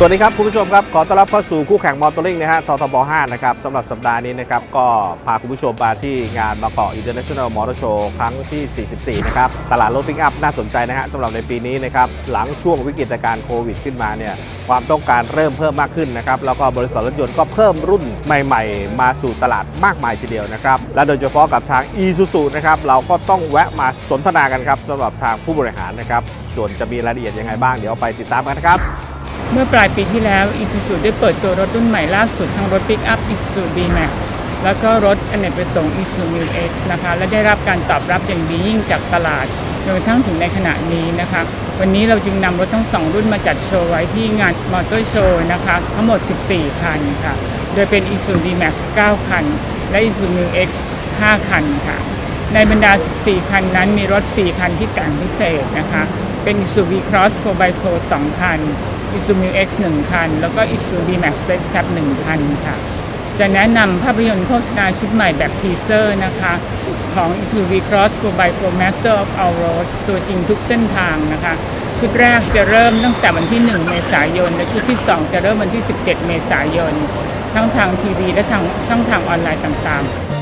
สวัสดีครับ คุณผู้ชมครับ ขอต้อนรับเข้าสู่คู่แข่งมอเตอร์ลิงนะฮะททบ 5 นะครับสำหรับสัปดาห์นี้นะครับ ก็พาคุณผู้ชมมาที่งานมาเกาะ International Motor Show ครั้งที่ 44 นะครับ ตลาดรถปิกอัพน่าสนใจนะฮะสำหรับในปีนี้นะครับ หลังช่วงวิกฤตการณ์โควิดขึ้นมาเนี่ย ความต้องการเริ่มเพิ่มมากขึ้นนะครับ แล้วก็บริษัทรถยนต์ก็เพิ่มรุ่นใหม่ ๆ มาสู่ตลาดมากมายทีเดียวนะครับ และโดยเฉพาะกับทาง e s u s u นะครับ เราก็ต้องแวะมาสนทนากันครับสำหรับทางผู้บริหารนะครับ ส่วนจะมีรายละเอียดยังไงบ้างเดี๋ยวไปติดตามกันนะครับ เมื่อปลายปีที่แล้ว Isuzu ได้เปิดตัวรถรุ่นใหม่ล่าสุดทั้งรถ Pick-up Isuzu D-Max แล้วก็รถอเนกประสงค์ Isuzu Mu X นะคะ และได้รับการตอบรับอย่างดียิ่งจากตลาดจนกระทั่งถึงในขณะนี้นะคะ วันนี้เราจึงนำรถทั้งสองรุ่นมาจัดโชว์ไว้ที่งานมอเตอร์โชว์นะคะ ทั้งหมด 14 คันค่ะ โดยเป็น Isuzu D-Max 9 คัน และ Isuzu Mu X 5 คันค่ะ ในบรรดา 14 คันนั้นมีรถ 4 คันที่แต่งพิเศษนะคะ เป็น Isuzu V-Cross 4x4 2 คัน Isuzu Mu X 1 คัน แล้วก็ Isuzu D-Max Space Cab 1 คันค่ะ จะแนะนำภาพยนตร์โฆษณาชุดใหม่แบบทีเซอร์นะคะ ของ Isuzu V-Cross 4x4 Master of All Roads ตัวจริงทุกเส้นทางนะคะ ชุดแรกจะเริ่มตั้งแต่วันที่ 1 เมษายน และชุดที่ 2 จะเริ่มวันที่ 17 เมษายน ทั้งทางทีวีและทางช่องทางออนไลน์ต่างๆ